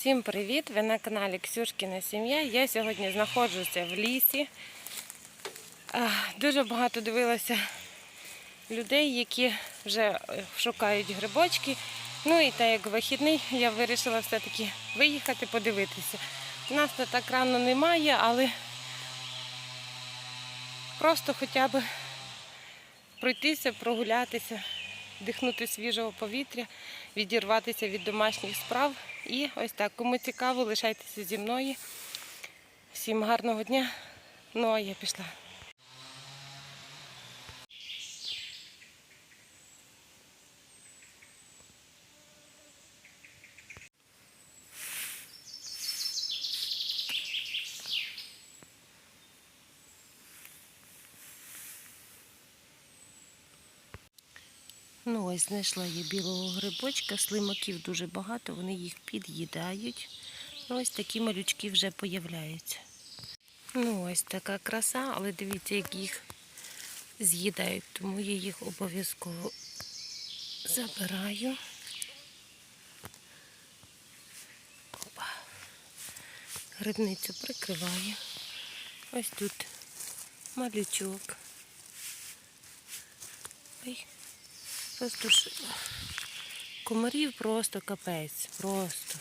Всім привіт! Ви на каналі Ксюшкіна Сім'я. Я сьогодні знаходжуся в лісі. Дуже багато дивилася людей, які вже е, шукають грибочки. Ну і так як вихідний, я вирішила все-таки виїхати, подивитися. У нас тут так рано немає, але просто хоча б пройтися, прогулятися, вдихнути свіжого повітря, відірватися від домашніх справ. І ось так, кому цікаво, лишайтеся зі мною. Всім гарного дня. Ну а я пішла. Ну ось знайшла я білого грибочка, слимаків дуже багато, вони їх під'їдають. Ну ось такі малючки вже появляються. Ну ось така краса, але дивіться, як їх з'їдають, тому я їх обов'язково забираю. Опа. Грибницю прикриваю. Ось тут малючок. Ой. Просто ж комарів просто капець. Просто.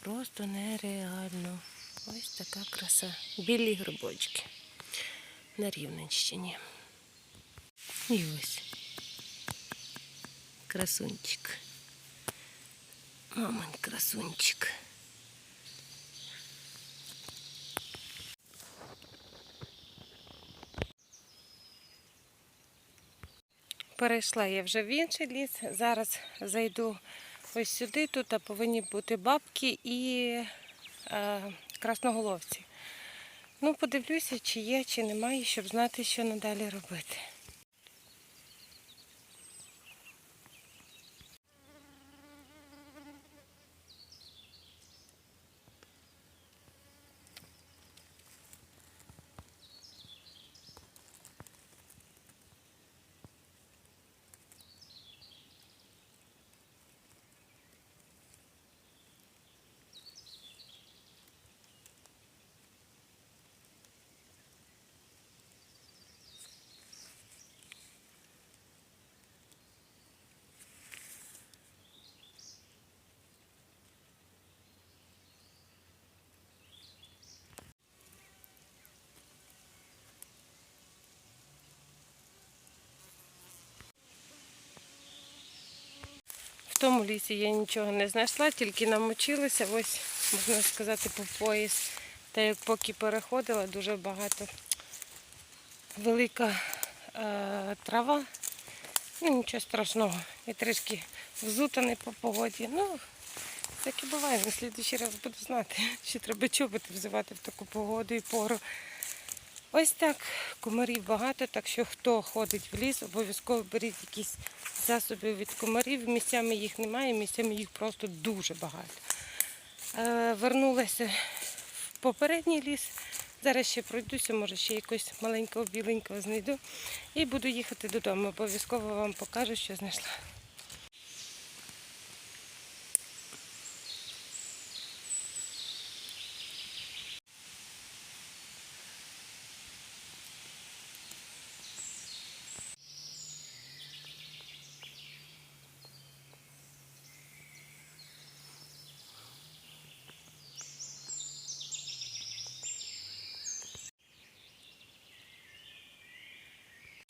Просто нереально. Ось така краса. Білі грибочки на Рівненщині. І ось. Красунчик. Мамин красунчик. Перейшла я вже в інший ліс. Зараз зайду ось сюди. Тут повинні бути бабки і е, красноголовці. Ну, подивлюся, чи є, чи немає, щоб знати, що надалі робити. Тому лісі я нічого не знайшла, тільки намочилася. Ось, можна сказати, по пояс. Та як поки переходила, дуже багато велика е, трава. Ну, нічого страшного. І трішки взутаний по погоді. Ну, таке буває. На слідуючий раз буду знати, що треба чоботи взивати в таку погоду і пору. Ось так, комарів багато, так що хто ходить в ліс, обов'язково беріть якісь засоби від комарів. Місцями їх немає, місцями їх просто дуже багато. Е, вернулася в попередній ліс. Зараз ще пройдуся, може ще якогось маленького біленького знайду. І буду їхати додому. Обов'язково вам покажу, що знайшла.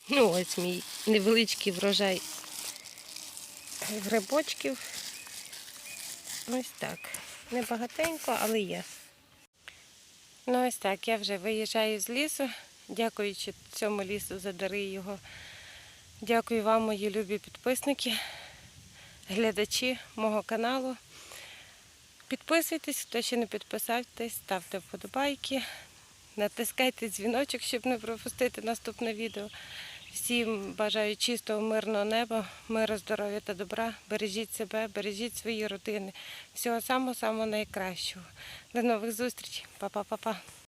Ну, ось мій невеличкий врожай грибочків. Ось так. Небагатенько, але є. Ну, ось так, я вже виїжджаю з лісу, дякуючи цьому лісу за дари його. Дякую вам, мої любі підписники, глядачі мого каналу. Підписуйтесь, хто ще не підписався, ставте вподобайки, натискайте дзвіночок, щоб не пропустити наступне відео. Всім бажаю чистого, мирного неба, миру, здоров'я та добра. Бережіть себе, бережіть свої родини. Всього самого-самого найкращого. До нових зустрічей. Па-па-па-па.